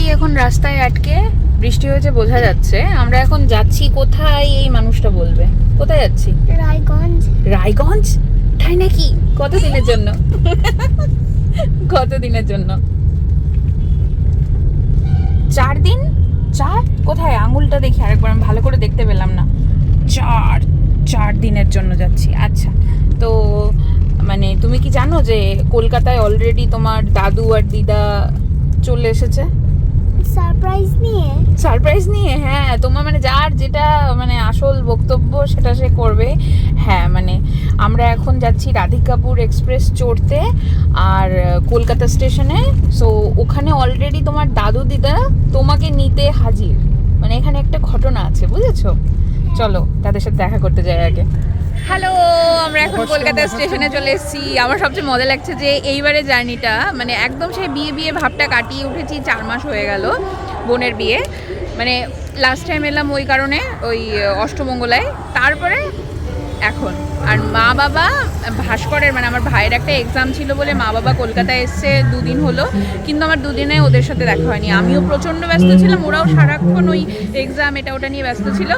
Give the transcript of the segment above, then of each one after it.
গাড়ি এখন রাস্তায় আটকে বৃষ্টি হয়েছে বোঝা যাচ্ছে। আমরা এখন যাচ্ছি কোথায় এই মানুষটা বলবে। কোথায় যাচ্ছি? রায়গঞ্জ। রায়গঞ্জ? তাই নাকি? কত দিনের জন্য? কত দিনের জন্য? চার দিন? চার? কোথায়? আঙুলটা দেখি আরেকবার আমি ভালো করে দেখতে পেলাম না। চার চার দিনের জন্য যাচ্ছি। আচ্ছা তো মানে তুমি কি জানো যে কলকাতায় অলরেডি তোমার দাদু আর দিদা চলে এসেছে? সারপ্রাইজ নিয়ে? সারপ্রাইজ নিয়ে হ্যাঁ। তোমার মানে যার যেটা মানে আসল বক্তব্য সেটা সে করবে। হ্যাঁ মানে আমরা এখন যাচ্ছি রাধিকাপুর এক্সপ্রেস চড়তে আর কলকাতা স্টেশনে। সো ওখানে অলরেডি তোমার দাদু দিদা তোমাকে নিতে হাজির। মানে এখানে একটা ঘটনা আছে বুঝেছ? চলো তাদের সাথে দেখা করতে যাই আগে। হ্যালো আমরা এখন কলকাতা স্টেশনে চলে এসেছি। আমার সবচেয়ে মজা লাগছে যে এইবারে জার্নিটা মানে একদম সেই বিয়ে বিয়ে ভাবটা কাটিয়ে উঠেছি চার মাস হয়ে গেল বোনের বিয়ে। মানে লাস্ট টাইম এলাম ওই কারণে ওই অষ্টমঙ্গলায়। তারপরে এখন। আর মা বাবা ভাস্করের মানে আমার ভাইয়ের একটা এক্সাম ছিল বলে মা বাবা কলকাতায় এসছে দুদিন হলো কিন্তু আমার দুদিনে ওদের সাথে দেখা হয়নি। আমিও প্রচণ্ড ব্যস্ত ছিলাম ওরাও সারাক্ষণ ওই এক্সাম এটা ওটা নিয়ে ব্যস্ত ছিল।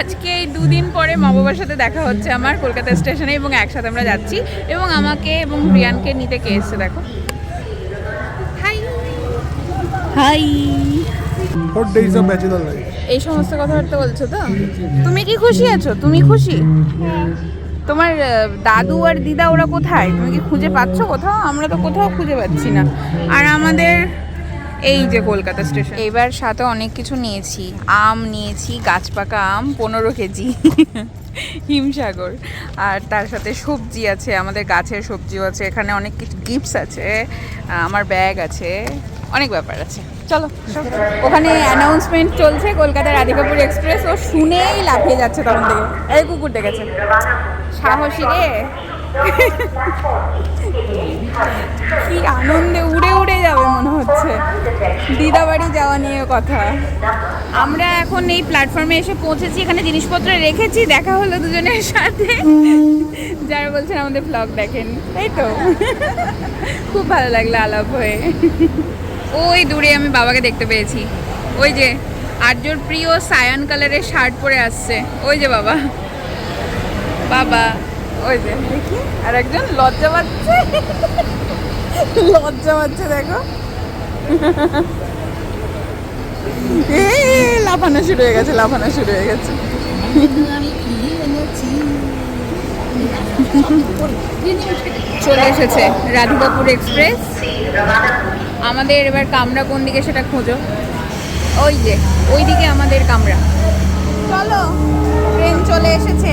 আজকে এই দুদিন পরে মা বাবার সাথে দেখা হচ্ছে আমার কলকাতা স্টেশনে এবং একসাথে আমরা যাচ্ছি। এবং আমাকে এবং রিয়ানকে নিতে কে এসছে দেখো। Hi hi What days of bachelor life? এই সমস্ত কথাবার্তা বলছো তো? তুমি কি খুশি আছো? তুমি খুশি? তোমার দাদু আর দিদা ওরা কোথায়? তুমি কি খুঁজে পাচ্ছ কোথাও? আমরা তো কোথাও খুঁজে পাচ্ছি না। আর আমাদের এই যে কলকাতা স্টেশন। এবার সাথে অনেক কিছু নিয়েছি। আম নিয়েছি, গাছ পাকা আম, পনেরো কেজি হিমসাগর। আর তার সাথে সবজি আছে, আমাদের গাছের সবজিও আছে, এখানে অনেক কিছু গিফটস আছে আমার ব্যাগ আছে, অনেক ব্যাপার আছে। চলো। ওখানে অ্যানাউন্সমেন্ট চলছে কলকাতা রাধিকাপুর এক্সপ্রেস ও শুনেই লাফিয়ে যাচ্ছে তখন থেকে। এই কুকুর দেখেছে সাহসী রে কি আনন্দে উড়ে উড়ে যাবে মনে হচ্ছে। দিদা বাড়ি যাওয়া নিয়ে কথা। আমরা এখন এই প্ল্যাটফর্মে এসে পৌঁছেছি, এখানে জিনিসপত্র রেখেছি, দেখা হলো দুজনের সাথে। যারা বলছেন আমাদের ব্লগ দেখেন তাই তো। খুব ভালো লাগল আলাপ হয়ে। ওই দূরে আমি বাবাকে দেখতে পেয়েছি। ওই যে, আর্যর প্রিয় সায়ান কালারের শার্ট পরে আসছে। ওই যে বাবা। বাবা। ওই যে, দেখি আর একজন লজ্জা পাচ্ছে। লজ্জা পাচ্ছে, দেখো। লাফানো শুরু হয়ে গেছে, লাফানো শুরু হয়ে গেছে। চলে এসেছে রাধিকাপুর এক্সপ্রেস। আমাদের এবার কামরা কোন দিকে সেটা খোঁজো। ওই যে ওই দিকে আমাদের কামরা। চলো, ট্রেন চলে এসেছে।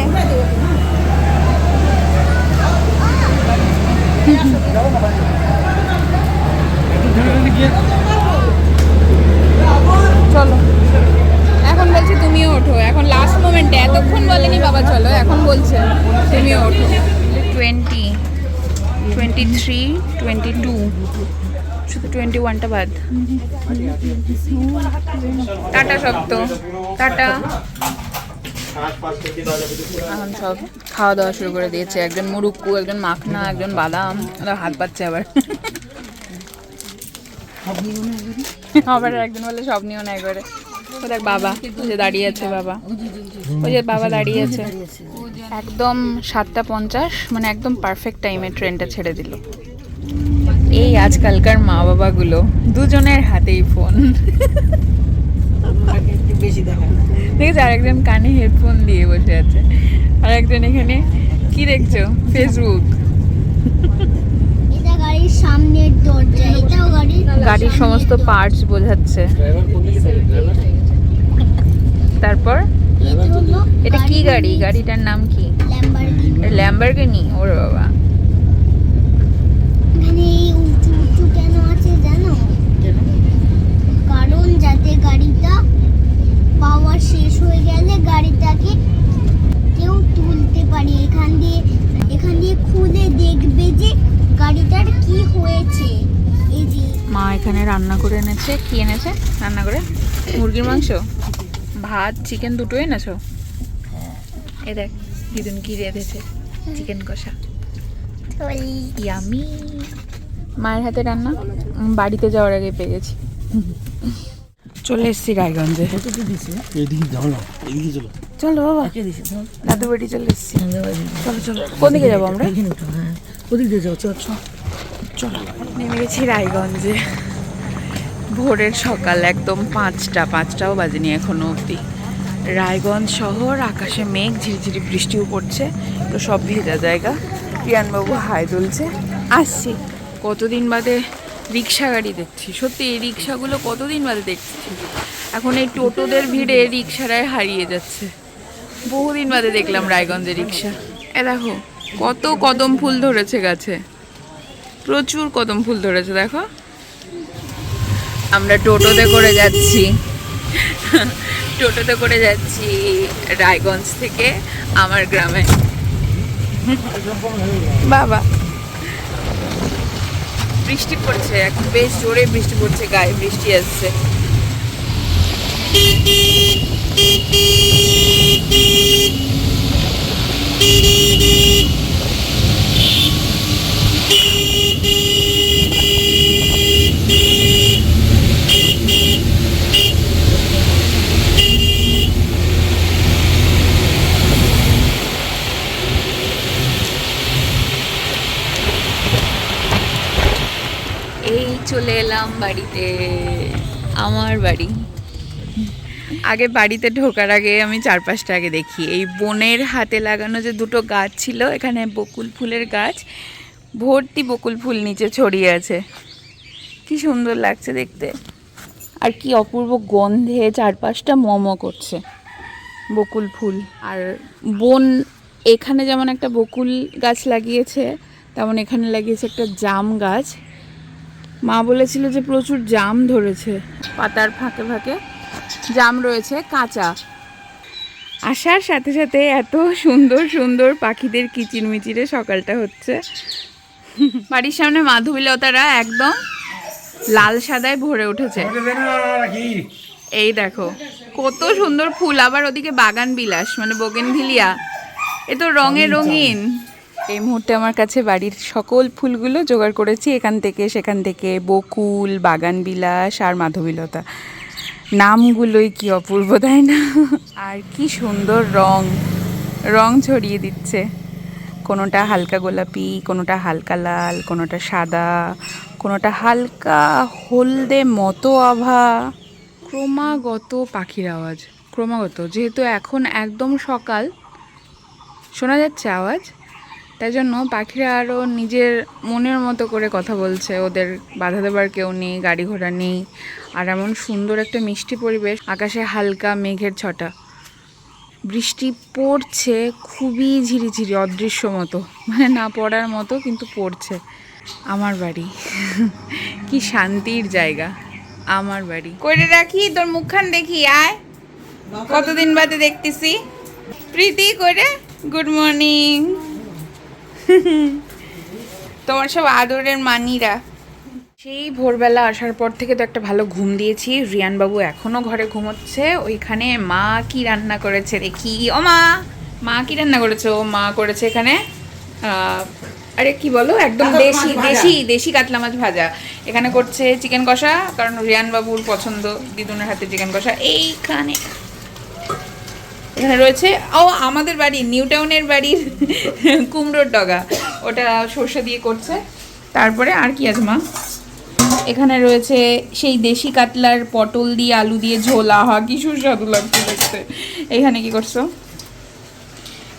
চলো। এখন বলছে তুমিও ওঠো। এখন লাস্ট মোমেন্টে এতক্ষণ বলেনি বাবা চলো এখন বলছে তুমিও ওঠো। Twenty twenty three twenty two শুধু টোয়েন্টি ওয়ানটা বাদ। টাটা শব্দ টাটা। এখন সব খাওয়া দাওয়া শুরু করে দিয়েছে। একজন মুরুক্কু, একজন মাখনা, একজন বাদাম। ওরা হাত পাচ্ছে আবার। আবার একজন বলে সব নিও না ও দেখ বাবা যে দাঁড়িয়ে আছে বাবা। ওই যে বাবা দাঁড়িয়ে আছে। একদম সাতটা পঞ্চাশ মানে একদম পারফেক্ট টাইমে ট্রেনটা ছেড়ে দিল। এই আজকালকার মা বাবাগুলো দুজনের হাতেই ফোন দেখেছ আরেকজন কানে হেডফোন দিয়ে বসে আছে। আর একজন এখানে কি দেখছ? ফেসবুক এটা গাড়ির সামনের দরজা এটাও গাড়ির গাড়ির সমস্ত পার্টস বোঝাচ্ছে। তারপর? এটা কি গাড়ি? গাড়িটার নাম কি? ল্যাম্বরগিনি ল্যাম্বারগিনি ওরে বাবা এখানে এই উঁচু উঁচু কেন আছে জানো কারণ যাতে গাড়িটা পাওয়ার শেষ হয়ে গেলে গাড়িটাকে কেউ তুলতে পারে। এখান দিয়ে এখান দিয়ে খুলে দেখবে যে গাড়িটার কি হয়েছে। এই যে মা এখানে রান্না করে এনেছে। কি এনেছে? রান্না করে? মুরগির মাংস? ভাত চিকেন দুটো এনেছো? এ দেখ দিদুন কি রেঁধেছে চিকেন কষা। ইয়ামি মায়ের হাতে রান্না? বাড়িতে যাওয়ার আগে পেয়ে গেছি। চলে এসছি রায়গঞ্জে। চলো চলো বাবা। দাদু বাড়ি চলে এসছি। চলো চলো। কোন দিকে যাব আমরা? ওদিক দিয়ে যাও চল। চলো নেমে গেছি রায়গঞ্জে। ভোরের সকাল একদম পাঁচটা, পাঁচটাও বাজেনি এখনও অবধি। রায়গঞ্জ শহর, আকাশে মেঘ, ঝিরিঝিরি বৃষ্টিও পড়ছে। তো সব ভেজা জায়গা। প্রিয়ানবাবু হাই তুলছে। আসছি। কতদিন বাদে রিক্সা গাড়ি দেখছি। সত্যি, এই রিক্সাগুলো কতদিন বাদে দেখছি? এখন এই টোটোদের ভিড়ে রিক্সারাই হারিয়ে যাচ্ছে। বহুদিন বাদে দেখলাম রায়গঞ্জে রিক্সা। এ দেখো, কত কদম ফুল ধরেছে গাছে। প্রচুর কদম ফুল ধরেছে, দেখো। আমরা টোটোতে করে যাচ্ছি। টোটোতে করে যাচ্ছি রায়গঞ্জ থেকে আমার গ্রামে। বাবা। বৃষ্টি পড়ছে এখন বেশ জোরে বৃষ্টি পড়ছে গায়ে বৃষ্টি আসছে। এই চলে এলাম বাড়িতে, আমার বাড়ি। আগে বাড়িতে ঢোকার আগে আমি চার পাঁচটা আগে দেখি। এই বনের হাতে লাগানো যে দুটো গাছ ছিল, এখানে বকুল ফুলের গাছ, ভর্তি বকুল ফুল নিচে ছড়িয়ে আছে। কি সুন্দর লাগছে দেখতে। আর কি অপূর্ব গন্ধে চারপাশটা মম করছে বকুল ফুল। আর বন এখানে যেমন একটা বকুল গাছ লাগিয়েছে, তেমন এখানে লাগিয়েছে একটা জাম গাছ। মা বলেছিল যে প্রচুর জাম ধরেছে। পাতার ফাঁকে ফাঁকে জাম রয়েছে কাঁচা। আসার সাথে সাথে এত সুন্দর সুন্দর পাখিদের কিচিরমিচিরে সকালটা হচ্ছে। বাড়ির সামনে মাধবীলতারা একদম লাল সাদায় ভরে উঠেছে। এই দেখো কত সুন্দর ফুল। আবার ওদিকে বাগান বিলাস মানে বোগেনভিলিয়া। এ তো রঙে রঙিন। এই মুহূর্তে আমার কাছে বাড়ির সকল ফুলগুলো জোগাড় করেছি। এখান থেকে সেখান থেকে বকুল বাগান বিলাস আর মাধবীলতা। নামগুলোই কি অপূর্ব, তাই না? আর কি সুন্দর রং। রং ছড়িয়ে দিচ্ছে। কোনোটা হালকা গোলাপি, কোনোটা হালকা লাল, কোনোটা সাদা, কোনোটা হালকা হলদে মতো আভা। ক্রমাগত পাখির আওয়াজ, ক্রমাগত। যেহেতু এখন একদম সকাল, শোনা যাচ্ছে আওয়াজ? তাই জন্য পাখিরা আরও নিজের মনের মতো করে কথা বলছে। ওদের বাধা দেবার কেউ নেই গাড়ি ঘোড়া নেই। আর এমন সুন্দর একটা মিষ্টি পরিবেশ আকাশে হালকা মেঘের ছটা। বৃষ্টি পড়ছে খুবই ঝিরিঝিরি অদৃশ্য মতো। মানে না পড়ার মতো কিন্তু পড়ছে। আমার বাড়ি। কি শান্তির জায়গা। আমার বাড়ি। করে রাখি তোর মুখখান দেখি আয়। কতদিন বাদে দেখতেছি। প্রীতি করে গুড মর্নিং তোমার সব আদরের মানিরা। সেই ভোরবেলা আসার পর থেকে তো একটা ভালো ঘুম দিয়েছি। রিয়ান বাবু এখনও ঘরে ঘুমোচ্ছে। ওইখানে মা কি রান্না করেছে দেখি। ও মা মা কি রান্না করেছে? ও মা করেছে এখানে আহ, আরে কি বলো? একদম দেশি দেশি দেশি কাতলা মাছ ভাজা। এখানে করছে চিকেন কষা কারণ রিয়ান বাবুর পছন্দ। দিদুনের হাতে চিকেন কষা। এইখানে এখানে রয়েছে, ও আমাদের বাড়ি, নিউ টাউনের বাড়ির কুমড়োর ডগা। ওটা সর্ষে দিয়ে করছে। তারপরে আর কি আছে মা? এখানে রয়েছে সেই দেশি কাতলার পটল দিয়ে আলু দিয়ে ঝোল। আহা, কি সুস্বাদু লাগছে দেখতে। এখানে কি করছ?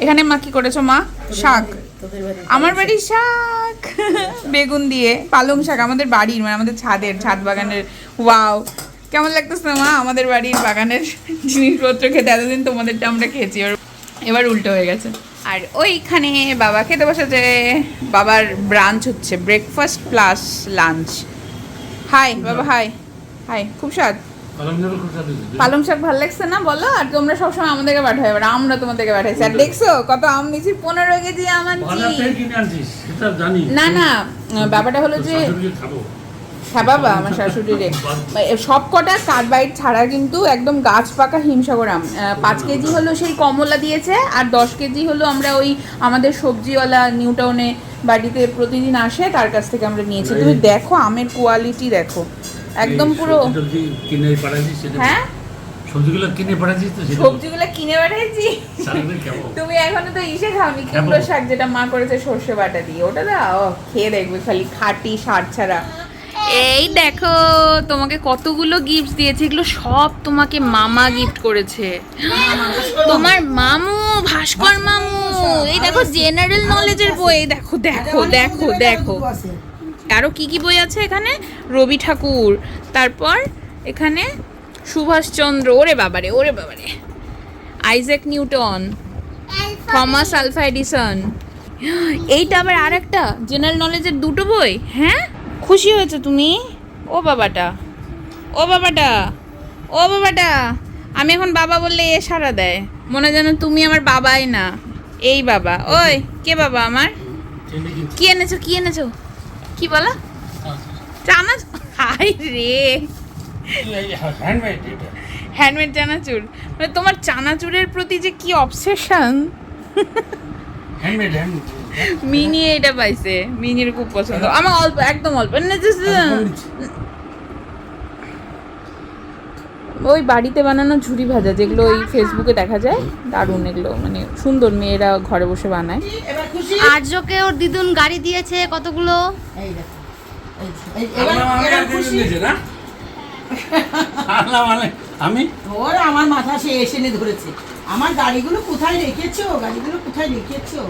এখানে মা কি করেছ মা? শাক। আমার বাড়ির শাক। বেগুন দিয়ে, পালং শাক। আমাদের বাড়ির মানে আমাদের ছাদের, ছাদ বাগানের। ওয়াও। কেমন লাগতেছে মা? আমাদের বাড়ির বাগানের জিনিসপত্র খেতে এতদিন তোমাদেরটা আমরা খেয়েছি। এবার এবার উল্টো হয়ে গেছে। আর ওইখানে বাবা খেতে বসেছে। বাবার ব্রাঞ্চ হচ্ছে। ব্রেকফাস্ট প্লাস লাঞ্চ হাই বাবা হাই হাই খুব স্বাদ। পালং শাক ভালো লাগছে না? বলো আর তোমরা সবসময় আমাদেরকে পাঠাই এবার আমরা তোমাদেরকে পাঠাইছি। আর দেখছ কত আম নিয়েছি? পনেরো কেজি আম আনছি। না না ব্যাপারটা হলো যে হ্যাঁ বাবা আমার শাশুড়ির। সব কটা কার্বাইড ছাড়া কিন্তু একদম গাছ পাকা হিমসাগর আম পাঁচ কেজি হলো সেই কমলা দিয়েছে আর দশ কেজি হলো আমরা ওই আমাদের সবজিওয়ালা নিউ টাউনে বাড়িতে প্রতিদিন আসে তার কাছ থেকে আমরা নিয়েছি। তুমি দেখো আমের কোয়ালিটি দেখো। একদম পুরো হ্যাঁ? সবজিগুলো কিনে পাঠাচ্ছি তো সবজিগুলো কিনে তুমি এখনও তো ইসে খাওনি কুমড়ো শাক যেটা মা করেছে সর্ষে বাটা দিয়ে ওটা দাও খেয়ে দেখবে খালি খাটি সার ছাড়া। এই দেখো, তোমাকে কতগুলো গিফট দিয়েছে, এগুলো সব তোমাকে মামা গিফট করেছে। তোমার মামু, ভাস্কর মামু, এই দেখো জেনারেল নলেজের বই দেখো দেখো দেখো দেখো। আরও কি কি বই আছে এখানে? রবি ঠাকুর, তারপর এখানে সুভাষচন্দ্র, ওরে বাবারে ওরে বাবারে। Isaac Newton Thomas Alva Edison এইটা আবার আর একটা জেনারেল নলেজের দুটো বই হ্যাঁ? খুশি হয়েছে তুমি? ও বাবাটা। ও বাবাটা। ও বাবাটা। আমি এখন বাবা বললে এ সারা দেয়। মনে যেন তুমি আমার বাবাই না। এই বাবা। ওই, কে বাবা আমার? কি এনেছো কি এনেছো? কি বলো? চানাচ হাই রে। হ্যান্ডমেড চানাচুর মানে তোমার চানাচুরের প্রতি যে কি অবসেশন হ্যান্ডমেড মিনি এটা পাইছে মিনির খুব পছন্দ। আমার অল্প একদম অল্প। না ওই বাড়িতে বানানো ঝুরি ভাজা যেগুলো ওই ফেসবুকে দেখা যায় দারুণ এগুলো। মানে সুন্দর মেয়েরা ঘরে বসে বানায়। আর্যকে ওর দিদুন গাড়ি দিয়েছে কতগুলো? মানে আমি? ওর আমার মাথা সে এসে নিয়ে ধরেছে। আমার গাড়িগুলো কোথায় রেখেছো? গাড়িগুলো কোথায় রেখেছো?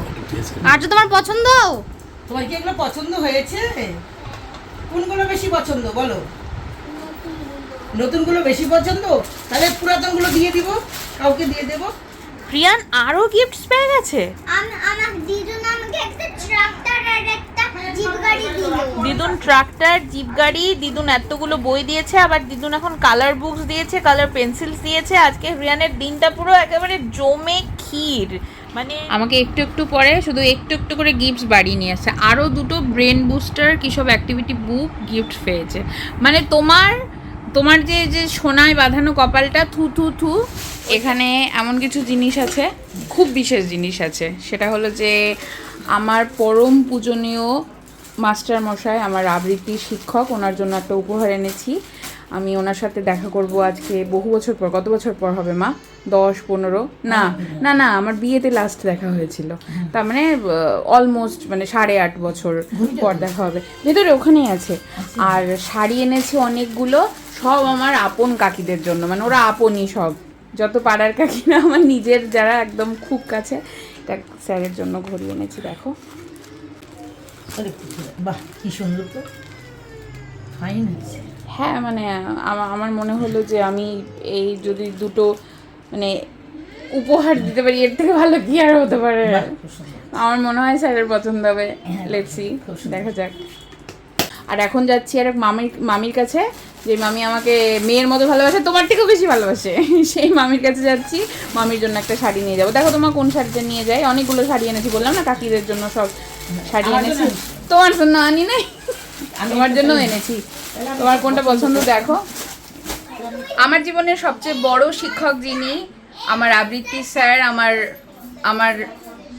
আর তোমার পছন্দ? তোমার কি এগুলো পছন্দ হয়েছে? কোনগুলো বেশি পছন্দ বলো? নতুনগুলো বেশি পছন্দ? তাহলে পুরাতনগুলো দিয়ে দিব কাউকে দিয়ে দেবো। প্রিয়ান আরও গিফটস পেয়ে গেছে? আমার দিদুন আমাকে একটা ট্রাক্টর আর একটা জিপ গাড়ি দিল। দিদুন ট্রাক্টর জিপ গাড়ি দিদুন এতগুলো বই দিয়েছে আবার দিদুন এখন কালার বুকস দিয়েছে কালার পেন্সিলস দিয়েছে। আজকে রিয়ানের দিনটা পুরো একেবারে জমে ক্ষীর। মানে আমাকে একটু একটু পরে শুধু একটু একটু করে গিফটস বাড়িয়ে নিয়ে আসছে। আরও দুটো ব্রেন বুস্টার কী সব অ্যাক্টিভিটি বুক গিফট পেয়েছে। মানে তোমার তোমার যে যে সোনায় বাঁধানো কপালটা, থু থু থু, এখানে এমন কিছু জিনিস আছে, খুব বিশেষ জিনিস আছে। সেটা হলো যে, আমার পরম পূজনীয় মাস্টার মশাই আমার আবৃত্তি শিক্ষক, ওনার জন্য একটা উপহার এনেছি। আমি ওনার সাথে দেখা করব আজকে বহু বছর পর কত বছর পর হবে মা? দশ পনেরো? না না না আমার বিয়েতে লাস্ট দেখা হয়েছিল। তার মানে অলমোস্ট মানে সাড়ে আট বছর পর দেখা হবে। ভেতরে ওখানেই আছে। আর শাড়ি এনেছি অনেকগুলো সব আমার আপন কাকিদের জন্য। মানে ওরা আপনই সব। যত পাড়ার কাকিরা আমার নিজের যারা একদম খুব কাছে এটা স্যারের জন্য ঘড়ি এনেছি দেখো। বাহ কি সুন্দর তো। ফাইন হয়েছে। হ্যাঁ মানে আমার মনে হলো যে আমি এই যদি দুটো মানে উপহার দিতে পারি এর থেকে ভালো কি আর হতে পারে। আমার মনে হয় স্যারের পছন্দ হবে। হ্যাঁ, লেটসি দেখা যাক। আর এখন যাচ্ছি আর মামির মামির কাছে যে মামি আমাকে মেয়ের মতো ভালোবাসে তোমার থেকেও বেশি ভালোবাসে। সেই মামির কাছে যাচ্ছি মামির জন্য একটা শাড়ি নিয়ে যাব। দেখো তোমার কোন শাড়িটা নিয়ে যাই অনেকগুলো শাড়ি এনেছি বললাম না কাকিদের জন্য সব শাড়ি এনেছি। তোমার জন্য আনি নাই? তোমার জন্য এনেছি। তোমার কোনটা পছন্দ দেখো। আমার জীবনের সবচেয়ে বড় শিক্ষক যিনি, আমার আবৃত্তি স্যার, আমার আমার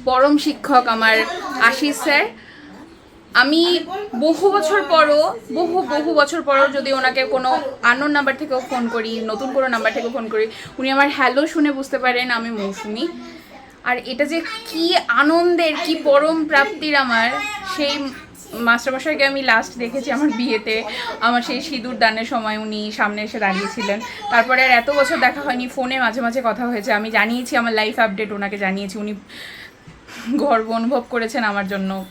পরম শিক্ষক আমার আশিস স্যার। আমি বহু বছর পরও, বহু বহু বছর পরও যদি ওনাকে কোনো আননোন নাম্বার থেকেও ফোন করি, নতুন কোনো নাম্বার থেকেও ফোন করি, উনি আমার হ্যালো শুনে বুঝতে পারেন আমি মৌসুমি। আর এটা যে কি আনন্দের, কি পরম প্রাপ্তির আমার, সেই মাস্টারমশাইকে আমি লাস্ট দেখেছি আমার বিয়েতে। আমার সেই সিঁদুর দানের সময় উনি সামনে এসে দাঁড়িয়েছিলেন। তারপরে আর এত বছর দেখা হয়নি, ফোনে মাঝে মাঝে কথা হয়েছে। আমি জানিয়েছি, আমার লাইফ আপডেট ওনাকে জানিয়েছি। উনি গর্ব অনুভব করেছেন আমার জন্য।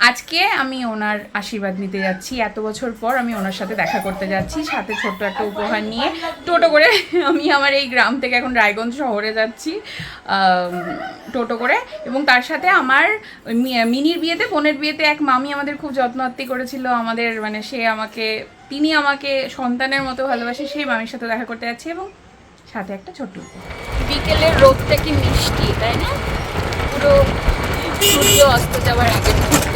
আজকে আমি ওনার আশীর্বাদ নিতে যাচ্ছি। এত বছর পর আমি ওনার সাথে দেখা করতে যাচ্ছি, সাথে ছোট্ট একটা উপহার নিয়ে। টোটো করে আমি আমার এই গ্রাম থেকে এখন রায়গঞ্জ শহরে যাচ্ছি টোটো করে। এবং তার সাথে আমার মিনির বিয়েতে, বোনের বিয়েতে এক মামি আমাদের খুব যত্ন আত্তি করেছিল। আমাদের মানে সে আমাকে, তিনি আমাকে সন্তানের মতো ভালোবাসে, সেই মামির সাথে দেখা করতে যাচ্ছি এবং সাথে একটা ছোট্ট। বিকেলের রোদটা কি মিষ্টি, তাই না? পুরো সূর্য অস্ত যাওয়ার আগে মুহূর্ত।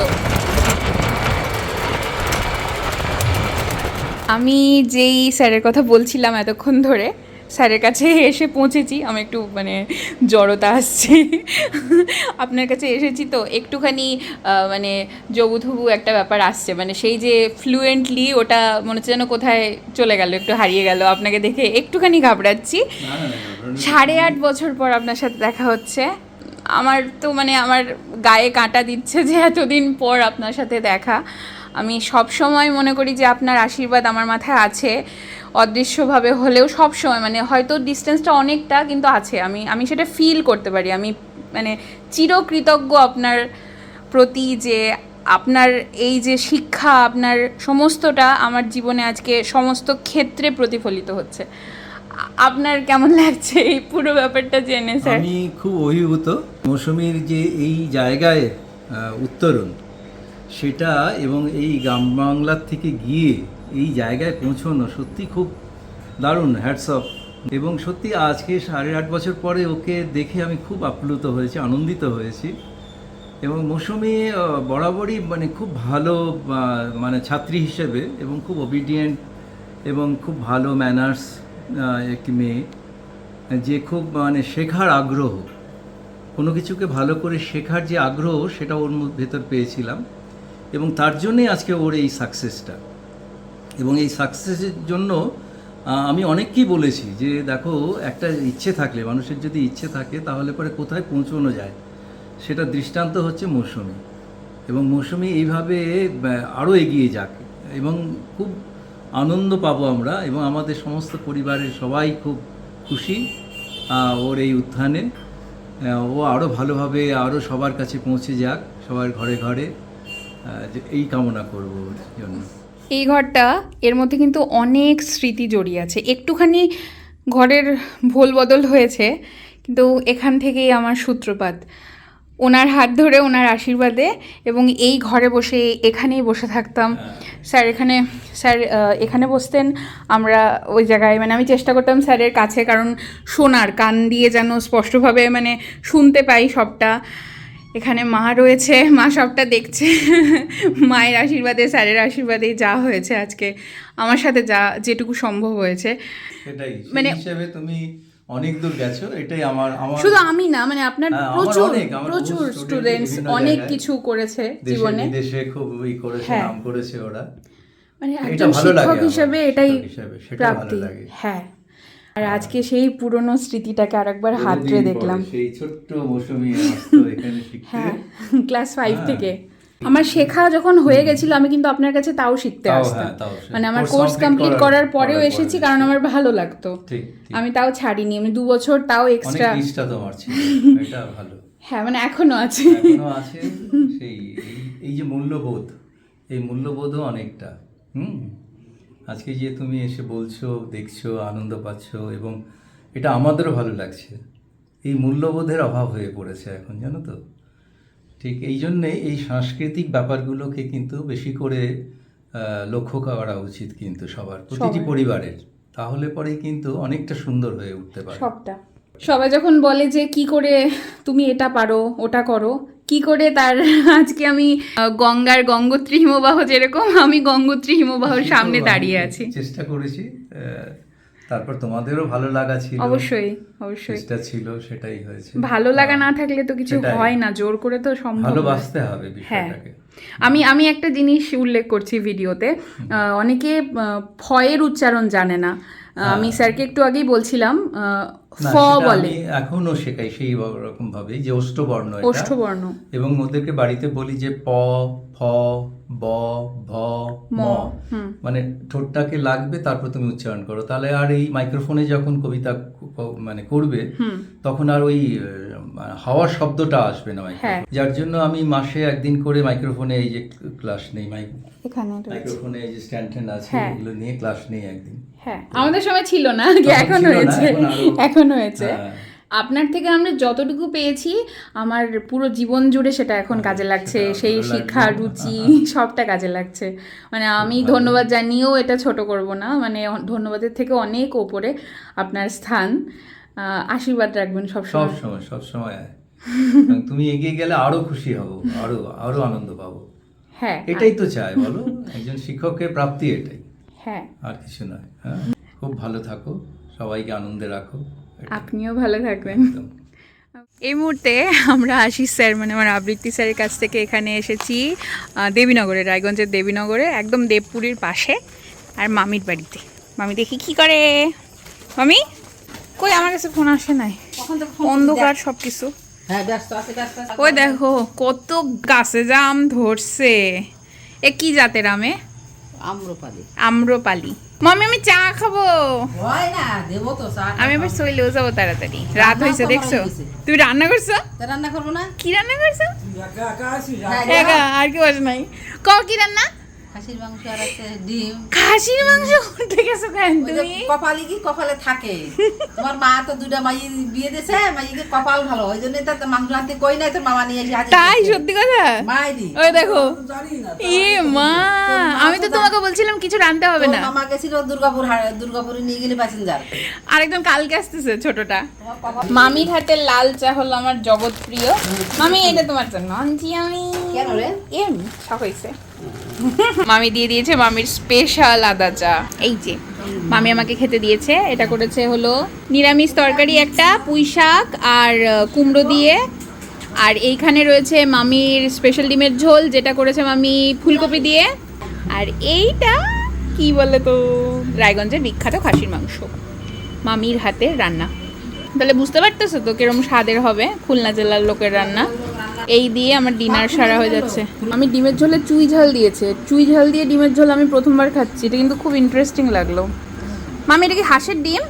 আমি যেই স্যারের কথা বলছিলাম এতক্ষণ ধরে স্যারের কাছে এসে পৌঁছেছি। আমি একটু মানে জড়তা আসছে। আপনার কাছে এসেছি তো একটুখানি মানে জবুথুবু একটা ব্যাপার আসছে। মানে সেই যে ফ্লুয়েন্টলি ওটা মনে হচ্ছে যেন কোথায় চলে গেল একটু হারিয়ে গেল। আপনাকে দেখে একটুখানি ঘাবড়াচ্ছি। সাড়ে আট বছর পর আপনার সাথে দেখা হচ্ছে। আমার তো মানে আমার গায়ে কাঁটা দিচ্ছে যে এতদিন পর আপনার সাথে দেখা। আমি সব সময় মনে করি যে আপনার আশীর্বাদ আমার মাথায় আছে। অদৃশ্যভাবে হলেও সব সময় মানে হয়তো ডিস্টেন্সটা অনেকটা কিন্তু আছে। আমি আমি সেটা ফিল করতে পারি। আমি মানে চিরকৃতজ্ঞ আপনার প্রতি যে আপনার এই যে শিক্ষা, আপনার সমস্তটা আমার জীবনে আজকে সমস্ত ক্ষেত্রে প্রতিফলিত হচ্ছে। আপনার কেমন লাগছে? এই পুরো ব্যাপারটা জেনে, স্যার। আমি খুব অভিভূত। মৌসুমীর যে এই জায়গায় উত্তরণ, সেটা এবং এই গ্রাম বাংলার থেকে গিয়ে এই জায়গায় পৌঁছানো সত্যি খুব দারুণ হ্যাটস অফ এবং সত্যি আজকে সাড়ে আট বছর পরে ওকে দেখে আমি খুব আপ্লুত হয়েছি, আনন্দিত হয়েছি। এবং মৌসুমি বরাবরই মানে খুব ভালো মানে ছাত্রী হিসেবে এবং খুব ওবিডিয়েন্ট এবং খুব ভালো ম্যানার্স একটি মেয়ে, যে খুব মানে শেখার আগ্রহ। কোনো কিছুকে ভালো করে শেখার যে আগ্রহ, সেটা ওর ভেতর পেয়েছিলাম। এবং তার জন্যই আজকে ওর এই সাকসেসটা এবং এই সাকসেসের জন্য আমি অনেককেই বলেছি যে, দেখো, একটা ইচ্ছে থাকলে, মানুষের যদি ইচ্ছে থাকে, তাহলে পরে কোথায় পৌঁছানো যায়? সেটা দৃষ্টান্ত হচ্ছে মৌসুমি। এবং মৌসুমি এইভাবে আরও এগিয়ে যাক। এবং খুব আনন্দ পাবো আমরা এবং আমাদের সমস্ত পরিবারের সবাই খুব খুশি ওর এই উত্থানে। ও আরও ভালোভাবে আরও সবার কাছে পৌঁছে যাক, সবার ঘরে ঘরে। এই কামনা করব ওর জন্য। এই ঘরটা এর মধ্যে কিন্তু অনেক স্মৃতি জড়িয়ে আছে। একটুখানি ঘরের ভোল বদল হয়েছে, কিন্তু এখান থেকেই আমার সূত্রপাত। ওনার হাত ধরে ওনার আশীর্বাদে এবং এই ঘরে বসে এখানেই বসে থাকতাম। স্যার এখানে স্যার এখানে বসতেন আমরা ওই জায়গায় মানে আমি চেষ্টা করতাম স্যারের কাছে কারণ শোনার কান দিয়ে যেন স্পষ্টভাবে মানে শুনতে পাই সবটা। এখানে মা রয়েছে মা সবটা দেখছে। মায়ের আশীর্বাদে স্যারের আশীর্বাদেই যা হয়েছে আজকে আমার সাথে যা যেটুকু সম্ভব হয়েছে। মানে- তুমি অনেক দূর গেছো এটাই আমার আমার শুধু আমি না মানে আপনার হ্যাঁ, প্রচুর প্রচুর স্টুডেন্টস অনেক কিছু করেছে জীবনে। বিদেশে খুব ই করেছে হ্যাঁ। নাম করেছে ওরা। মানে একজন শিক্ষক হিসেবে এটাই সেটা ভালো প্রাপ্তি। লাগে। হ্যাঁ। আর আজকে সেই পুরনো স্মৃতিটাকে আরেকবার হাতড়ে দেখলাম। সেই ছোট্ট মৌসুমি এখানে হ্যাঁ ক্লাস ফাইভ হ্যাঁ। থেকে। আমার শেখা যখন হয়ে গেছিল আমি কিন্তু আপনার কাছে তাও শিখতে আসতাম। হ্যাঁ, মানে আমার কোর্স কমপ্লিট করার- পরেও এসেছি কারণ আমার ভালো লাগতো। আমি তাও ছাড়িনি আমি দু বছর তাও এক্সট্রা তোমার এটা ভালো। হ্যাঁ মানে এখনও আছে। এখনও আছে সেই এই- এই যে মূল্যবোধ এই মূল্যবোধও অনেকটা হুম? আজকে যে তুমি এসে বলছো দেখছ আনন্দ পাচ্ছ এবং এটা আমাদেরও ভালো লাগছে। এই মূল্যবোধের অভাব হয়ে পড়েছে এখন জানো তো? ঠিক এই জন্যে এই সাংস্কৃতিক ব্যাপারগুলোকে কিন্তু বেশি করে লক্ষ্য করা উচিত কিন্তু সবার প্রতিটি পরিবারের। তাহলে পরে কিন্তু অনেকটা সুন্দর হয়ে উঠতে পারে। সবটা। সবাই যখন বলে যে কি করে তুমি এটা পারো ওটা করো কি করে তার আজকে আমি গঙ্গার গঙ্গোত্রী হিমবাহ যেরকম আমি গঙ্গোত্রী হিমবাহর সামনে দাঁড়িয়ে আছি। চেষ্টা করেছি আহ, তারপর তোমাদেরও ভালো লাগা ছিল। অবশ্যই অবশ্যই। সেটা ছিল সেটাই হয়েছে। ভালো লাগা না থাকলে তো কিছু হয় না জোর করে তো সম্ভব। ভালোবাসতে হবে হ্যাঁ। বিষয়টাকে। আমি আমি একটা জিনিস উল্লেখ করছি ভিডিওতে আহ, অনেকে ফয়ের উচ্চারণ জানে না। আমি স্যারকে একটু আগেই বলছিলাম ফ বলে। এখনও শেখাই সেই রকম ভাবে যে অষ্টবর্ণ অষ্টবর্ণ। এবং ওদেরকে বাড়িতে বলি যে প ফ ব ভ ম। মানে ঠোঁটটাকে লাগবে তারপর তুমি উচ্চারণ করো। তাহলে আর এই মাইক্রোফোনে যখন কবিতা মানে করবে তখন আর ওই হাওয়ার শব্দটা আসবে না হ্যাঁ। যার জন্য আমি মাসে একদিন করে মাইক্রোফোনে এই যে ক্লাস নেই। মাইক্রোফোনে এই যে স্ট্যান্ড ট্যান্ড আছে হ্যাঁ। এগুলো নিয়ে ক্লাস নেই একদিন। হ্যাঁ আমাদের সময় ছিল না এখন হয়েছে এখন হয়েছে হ্যাঁ। আপনার থেকে আমরা যতটুকু পেয়েছি আমার পুরো জীবন জুড়ে সেটা এখন কাজে লাগছে। সেই শিক্ষা রুচি সবটা কাজে লাগছে। মানে আমি ধন্যবাদ জানিয়েও এটা ছোট করব না। মানে ধন্যবাদের থেকে অনেক ওপরে আপনার স্থান। আশীর্বাদ রাখবেন সব সবসময় সময় সব সময় তুমি এগিয়ে গেলে আরও খুশি হব আরও আরও আনন্দ পাবো। হ্যাঁ এটাই তো চাই বলো। একজন শিক্ষকের প্রাপ্তি এটাই। হ্যাঁ। আর কিছু নয় হ্যাঁ? খুব খুব ভালো থাকো সবাইকে আনন্দে রাখো। আপনিও ভালো থাকবেন। এই মুহূর্তে আমরা আশিস স্যার মানে আমার আবৃত্তি স্যারের কাছ থেকে এখানে এসেছি দেবীনগরে রায়গঞ্জের দেবীনগরে একদম দেবপুরীর পাশে আর মামির বাড়িতে। মামি দেখি কি করে? মামি? কই আমার কাছে ফোন আসে নাই। কখন তো ফোন অন্ধকার সব কিছু হ্যাঁ ওই দেখো কত গাছে জাম ধরছে। এ কি জাতের আমে আম্রপালি। আম্রপালি। মামি আমি চা খাব। হয় না দেবো তো আমি এবার চলেও যাব তাড়াতাড়ি। রাত হয়েছে দেখছ? তুমি রান্না করছ? রান্না করব না? কি রান্না করছ? হ্যাঁ, একা আর কি বস নাই। ক কি রান্না? খাসির মাংস আর আছে ডিম। খাসির মাংস করতে গেছো কেন তুমি? কপালে কি কপালে থাকে? তোমার মা তো দুটা মাই বিয়ে দিয়েছে মাইকে কপাল ভালো ওই জন্য তো মাংস আনতে কই নাই তোর মামা নিয়ে এসে তাই সত্যি কথা? মাইরি। ওই দেখো। এ মা আমি তো তোমাকে বলছিলাম কিছু রানতে হবে না। মামা গেছিল দুর্গাপুর দুর্গাপুরে নিয়ে গেলে প্যাসেঞ্জার আরেকজন কালকে আসতেছে ছোটটা। মামির হাতের লাল চা হলো আমার জগৎ প্রিয় মামি এটা তোমার জন্য। আনছি আমি। কেন রে? এম শখ হয়েছে। মামি দিয়ে দিয়েছে মামির স্পেশাল আদা চা। এই যে, মামি আমাকে খেতে দিয়েছে। এটা করেছে হলো নিরামিষ তরকারি একটা, পুঁই শাক আর কুমড়ো দিয়ে। আর এইখানে রয়েছে মামির স্পেশাল ডিমের ঝোল, যেটা করেছে মামি ফুলকপি দিয়ে। আর এইটা, কি বলে তো, রায়গঞ্জের বিখ্যাত খাসির মাংস। মামির হাতের রান্না। তাহলে বুঝতে পারতেছো তো কিরম স্বাদের হবে খুলনা জেলার লোকের রান্না? এই দিয়ে আমার ডিনার সারা হয়ে যাচ্ছে। আমি ডিমের ঝোলে চুই ঝাল দিয়েছে। চুই ঝাল দিয়ে ডিমের ঝোল আমি প্রথমবার খাচ্ছি এটা কিন্তু খুব ইন্টারেস্টিং লাগল। মামি এটা কি হাঁসের ডিম?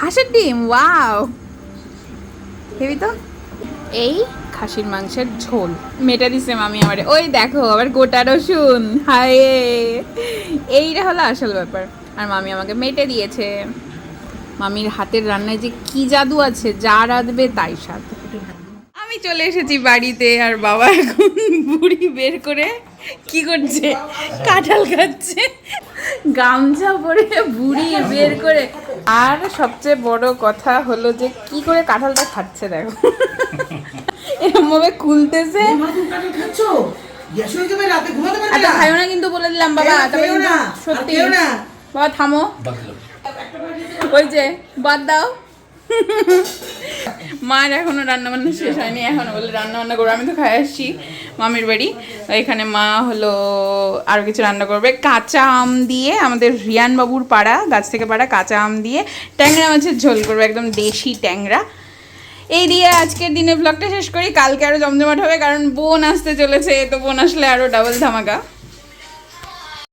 হাঁসের ডিম? ওয়াও হেবি তো? এই খাসির মাংসের ঝোল। মেটা দিছে মামি আমারে ওই দেখো আবার গোটা রসুন। হায় এইটা হলো আসল ব্যাপার। আর মামি আমাকে মেটে দিয়েছে। মামির হাতের রান্নায় যে কি জাদু আছে যা রাঁধবে তাই স্বাদ। আমি চলে এসেছি বাড়িতে আর বাবা এখন বুড়ি বের করে কি করছে? কাঁঠাল খাচ্ছে। গামছা পরে বুড়ি বের করে। আর সবচেয়ে বড় কথা হলো যে কি করে কাঁঠালটা খাচ্ছে দেখো। এরকম ভাবে খুলতেছে আচ্ছা খাইও না কিন্তু বলে দিলাম বাবা সত্যি। বাবা থামো। ওই যে বাদ দাও। মার এখনও রান্না বান্না শেষ হয়নি, এখনও বলে রান্না বান্না করব। আমি তো খাই আসছি মামির বাড়ি। এখানে মা হলো আরও কিছু রান্না করবে। কাঁচা আম দিয়ে আমাদের রিয়ান বাবুর পাড়া, গাছ থেকে পাড়া কাঁচা আম দিয়ে ট্যাংরা মাছের ঝোল করবে, একদম দেশি ট্যাংরা। এই দিয়ে আজকের দিনে ব্লগটা শেষ করি। কালকে আরও জমজমাট হবে, কারণ বোন আসতে চলেছে, তো বোন আসলে আরও ডাবল ধামাকা।